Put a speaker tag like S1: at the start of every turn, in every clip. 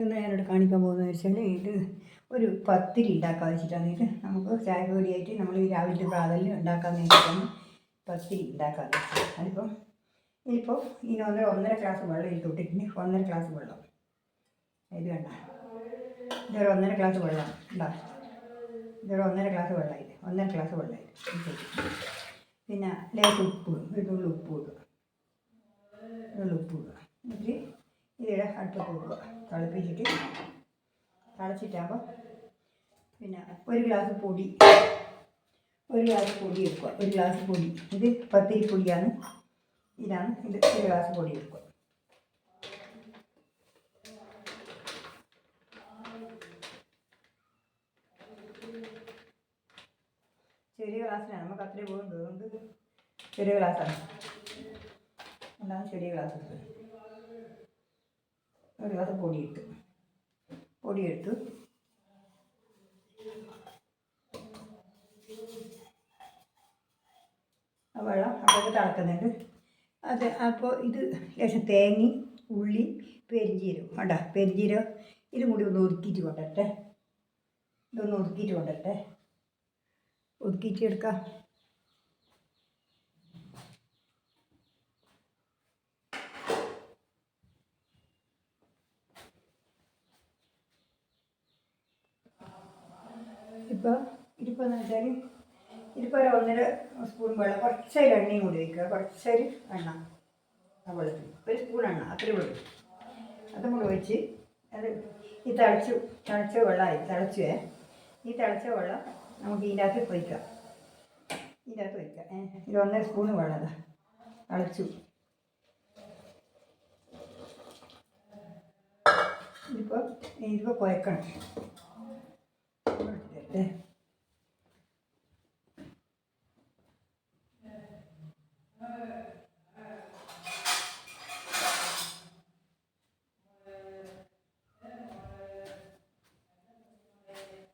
S1: ഇന്ന് ഞാനിവിടെ കാണിക്കാൻ പോകുന്നത് വെച്ചാൽ ഇത് ഒരു പത്തിരി ഉണ്ടാക്കാൻ വെച്ചിട്ടാണ്. ഇത് നമുക്ക് ചായ പൊടിയായിട്ട് നമ്മൾ രാവിലത്തെ പ്രാതൽ ഉണ്ടാക്കാൻ വേണ്ടിയിട്ടാണ് പത്തിരി ഉണ്ടാക്കാൻ അതിപ്പോൾ അതിപ്പം ഇനിയിപ്പോൾ ഇനി ഒന്നര ഒന്നര ഗ്ലാസ് വെള്ളം ഇതിൽ തൊട്ടിട്ടുണ്ട് ഒന്നര ഗ്ലാസ് വെള്ളം. ഇത് വേണ്ട ഇതൊരു ഒന്നര ഗ്ലാസ് വെള്ളം. ഉണ്ടാ ഇതൊരു ഒന്നര ഗ്ലാസ് വെള്ളമായിട്ട് ഒന്നര ഗ്ലാസ് വെള്ളം ഇത്. ഇത്. പിന്നെ ലേശം ഉപ്പ് ഒരു ഉപ്പ് ഇടുക. ഉപ്പ് ഇടുക. എന്നിട്ട് ഇതിടെ അടുപ്പത്ത് വെക്കുക. തിളപ്പിച്ചിട്ട് തിളച്ചിട്ടാകുമ്പോൾ പിന്നെ ഒരു ഗ്ലാസ് പൊടി ഒരു ഗ്ലാസ് പൊടി എടുക്കുക. ഒരു ഗ്ലാസ് പൊടി. ഇത് പത്തിരി പൊടിയാണ്. ഇതാണ് ഇത് ഒരു ഗ്ലാസ് പൊടി എടുക്കുക. ചെറിയ ഗ്ലാസ്സിനാണ് നമുക്ക് അത്രയും പോകുന്നത് അതുകൊണ്ട് ചെറിയ ഗ്ലാസ്സാണ് അതാണ് ചെറിയ ഗ്ലാസ് എടുത്തത്. ഒരു ഗ്ലാസ് പൊടിയിട്ടു. ആ വെള്ളം അതൊക്കെ തിളക്കുന്നുണ്ട്. അത് അപ്പോൾ ഇത് ലേശം തേങ്ങ ഉള്ളി പെരിഞ്ചീരം വേണ്ട പെരിഞ്ചീരം ഇതും കൂടി ഒന്ന് ഒതുക്കിയിട്ട് കൊണ്ടട്ടെ ഇതൊന്ന് ഒതുക്കിയിട്ട് കൊണ്ടട്ടെ ഒതുക്കിയിട്ട് എടുക്കാം. ഇപ്പോൾ ഇതിപ്പോൾ വെച്ചാൽ ഇതിപ്പോൾ ഒരു ഒന്നര സ്പൂൺ വെള്ളം കുറച്ചൊരു എണ്ണയും കൂടി വയ്ക്കുക കുറച്ചൊരു എണ്ണ ആ വെള്ളത്തിൽ. ഒരു സ്പൂൺ എണ്ണ അത്രയും വെള്ളം അതും കൂടി ഒഴിച്ച് അത് ഈ തിളച്ച് തിളച്ച വെള്ളമായി തിളച്ചേ ഈ തിളച്ച വെള്ളം നമുക്ക് ഇതിന്റെ അകത്ത് ഒഴിക്കാം. ഇതിന്റെ അകത്ത് ഒഴിക്കാം ഇത് ഒന്നര സ്പൂൺ വെള്ളം തിളച്ചു. ഇതിപ്പോൾ ഇതിപ്പോൾ കുഴക്കണം. ഇടട്ടെ.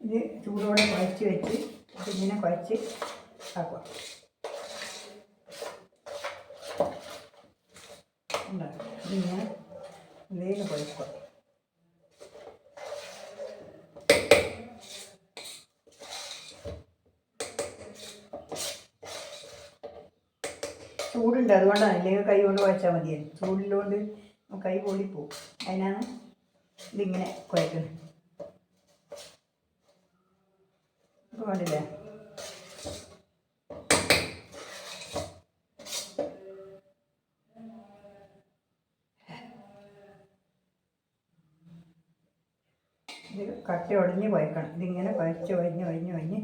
S1: ഇത് ചൂടോടെ കുഴച്ച് വെച്ച് ഇങ്ങനെ കുഴച്ച് ആക്കുക ഉണ്ടാക്കുക ഇതിങ്ങനെ ഇതിൽ കുഴക്കുക ചൂടുണ്ട് അതുകൊണ്ടാണ് അല്ലെങ്കിൽ കൈ കൊണ്ട് കുഴച്ചാൽ മതിയായിരുന്നു. ചൂടിലുകൊണ്ട് കൈ പൊള്ളിപ്പോവും. അതിനാണ് ഇതിങ്ങനെ കുഴക്കുന്നത് ഇപ്പോൾ കണ്ടില്ലേ? ഇത് കട്ടി ഉടഞ്ഞ് കുഴക്കണം ഇതിങ്ങനെ കുഴച്ച് ഒഴിഞ്ഞ് ഒഴിഞ്ഞ് ഒഴിഞ്ഞ്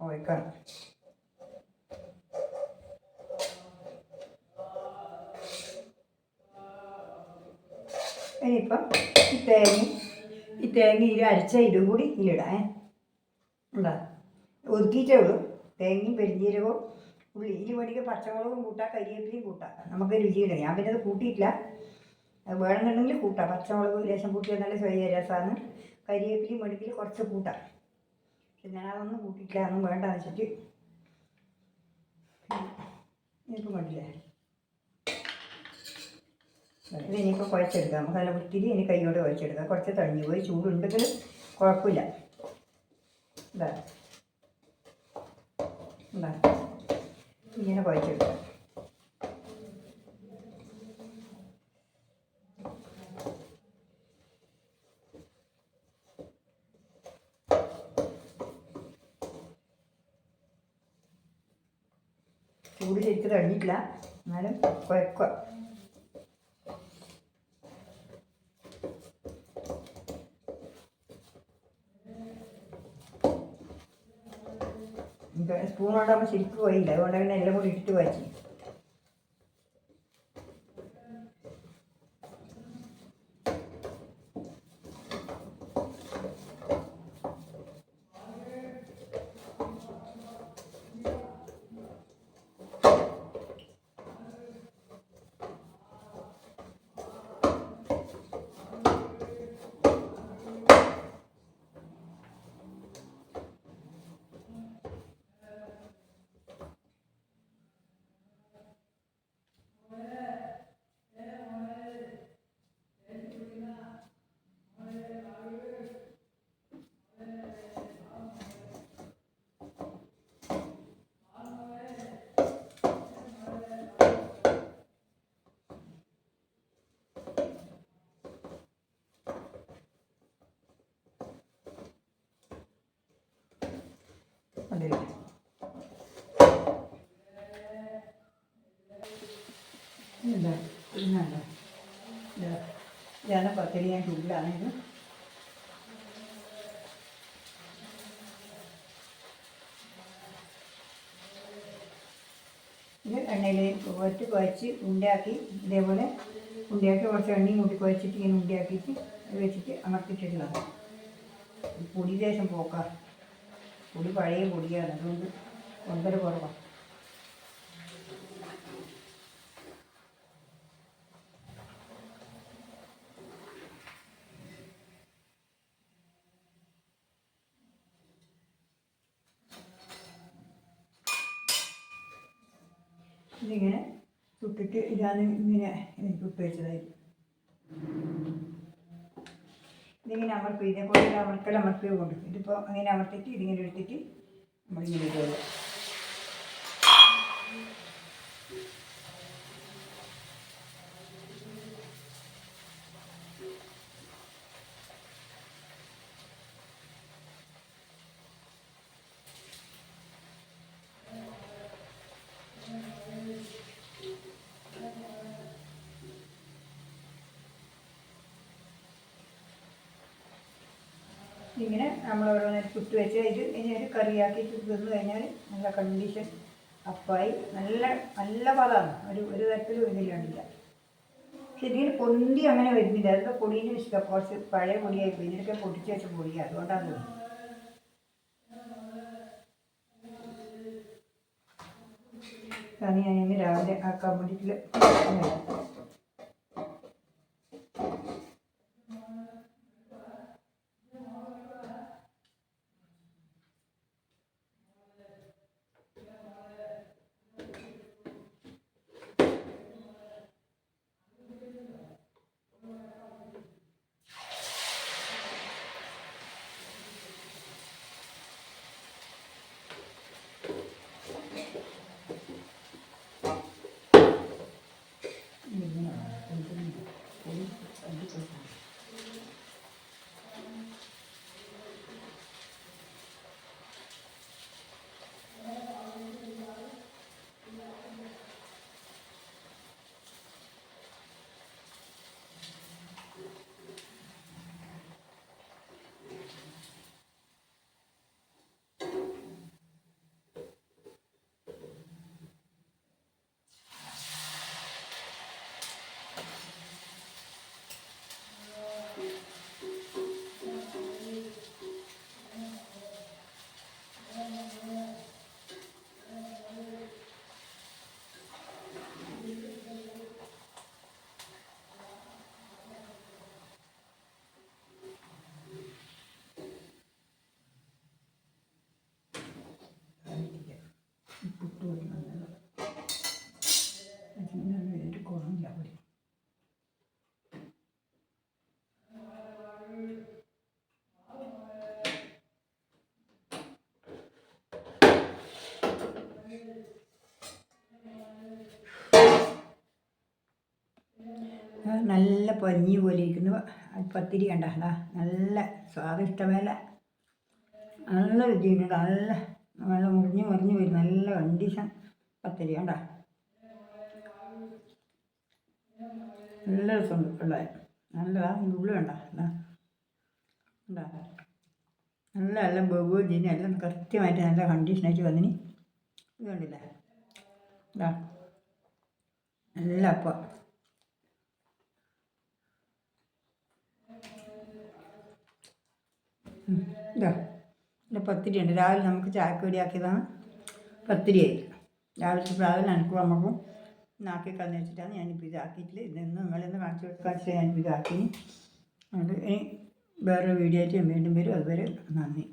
S1: കുഴക്കണം ഇനിയിപ്പം ഈ തേങ്ങ ഈ തേങ്ങ ഇത് അരച്ച ഇതും കൂടി ഇടാം ഉണ്ടോ? ഒതുക്കിയിട്ടേ ഉള്ളൂ. തേങ്ങയും പെരിഞ്ഞീരകവും ഉള്ളി ഇനി വേണമെങ്കിൽ പച്ചമുളകും കൂട്ടാം കരിയേപ്പിലയും കൂട്ടാം. നമുക്ക് രുചിയുണ്ട് ഞാൻ പിന്നെ അത് കൂട്ടിയിട്ടില്ല. അത് വേണമെന്നുണ്ടെങ്കിൽ കൂട്ടാം. പച്ചമുളക് ലേശം കൂട്ടിയാൽ നല്ല സ്വയ രസമാണ്. കരിയേപ്പിലയും വേണമെങ്കിൽ കുറച്ച് കൂട്ടാം. പക്ഷെ ഞാൻ അതൊന്നും കൂട്ടിയിട്ടില്ല. അതൊന്നും വേണ്ടെന്ന് വെച്ചിട്ട്. ഇനിയിപ്പം കണ്ടില്ലേ? ഇത് ഇനിയിപ്പോൾ കുഴച്ചെടുക്കാം. നമുക്ക് നല്ല വൃത്തിയിൽ ഇനി കൈയോടെ കുഴച്ചെടുക്കാം. കുറച്ച് തണിഞ്ഞു പോയി ചൂടുണ്ടെങ്കിൽ കുഴപ്പമില്ല. ഇങ്ങനെ കുഴച്ചെടുക്കാം. ചൂട് ശരിക്കും തണിഞ്ഞിട്ടില്ല എന്നാലും കുഴക്കുക സ്പൂൺ കൊണ്ടാകുമ്പോൾ ശരിക്കും പോയില്ല. അതുകൊണ്ട് പിന്നെ എല്ലാം കൂടി ഇട്ടിട്ട് വായിച്ചു ഇതാ ഇതാണ് പത്തരി ഞാൻ ചൂടിലാണിത് ഇത് എണ്ണയിൽ ഒറ്റ കുഴച്ച് ഉണ്ടാക്കി ഇതേപോലെ ഉണ്ടാക്കി കുറച്ച് എണ്ണയും കൂട്ടി കുഴച്ചിട്ട് ഇങ്ങനെ ഉണ്ടാക്കിയിട്ട് വെച്ചിട്ട് അമർത്തിട്ടിട്ടുള്ളതാണ് പൊടി ദേശം പോക്കാം പൊടി പഴയ പൊടിയാണ് അതുകൊണ്ട് ഒന്നര കുറവാണ് ഇതിങ്ങനെ ചുട്ടിട്ട് ഇതാണ് ഇങ്ങനെ എനിക്ക് വെച്ചതായിരുന്നു ഇതിങ്ങനെ അമർത്തി ഇതേപോലെ അമർക്കൽ അമർത്തി കൊണ്ട് ഇതിപ്പോൾ അങ്ങനെ അമർത്തിയിട്ട് ഇതിങ്ങനെ എടുത്തിട്ട് നമ്മളിങ്ങനെ ഇടുക. ഇങ്ങനെ നമ്മൾ ഓരോന്നേരം ചുട്ട് വെച്ച് ഇത് ഇനി ഒരു കറിയാക്കി ചുട്ട് തിന്ന് കഴിഞ്ഞാൽ നല്ല കണ്ടീഷൻ അപ്പായി നല്ല നല്ല പദമാണ് ഒരു ഒരു തരത്തിലും ഇതിലുണ്ടില്ല പക്ഷെ ഇതിന് പൊന്തി അങ്ങനെ വരുന്നില്ല. അതൊക്കെ പൊടിയിൽ വെച്ചില്ല കുറച്ച് പഴയ പൊടിയായി പോയി ഇതിനൊക്കെ പൊടിച്ച് വെച്ച പൊടിയാണ് അതുകൊണ്ടാണ് തോന്നുന്നത് അത് ഞാൻ ഇന്ന് രാവിലെ ആ വേണ്ടിയിട്ട് നല്ല പഞ്ഞി പോലെ ഇരിക്കുന്നു അത് പത്തിരി കണ്ട? ദാ നല്ല സ്വാദിഷ്ടമേല. നല്ല രുചിയുണ്ട്. നല്ല നല്ല മുറിഞ്ഞ് മുറിഞ്ഞ് വരും. നല്ല കണ്ടീഷൻ പത്തിരി കണ്ട? നല്ല രസമുണ്ട് ഉള്ളത് നല്ലതാ ഉള്ളു കണ്ടാ? നല്ല നല്ല ബബു ജിന് എല്ലാം കൃത്യമായിട്ട് നല്ല കണ്ടീഷനായിട്ട് വന്നിന്. ഇത് കണ്ടില്ല? നല്ല അപ്പം. ഇതാ ഇത്. പത്തിരി ഉണ്ട് രാവിലെ നമുക്ക് ചായക്കടി ആക്കിയതാണ് പത്തിരിയായി രാവിലെ രാവിലെ എനിക്ക് നമുക്ക് നാക്കി കളഞ്ഞു വെച്ചിട്ടാണ് ഞാനിപ്പോൾ ഇതാക്കിയിട്ടില്ല. ഇതൊന്നും നിങ്ങളൊന്ന് കാണിച്ചു കാണിച്ചിട്ട് ഞാനിപ്പോൾ ഇതാക്കി അതുകൊണ്ട് ഇനി വേറൊരു വീഡിയോ ആയിട്ട് ഞാൻ വീണ്ടും വരും. അതുവരെ നന്ദി.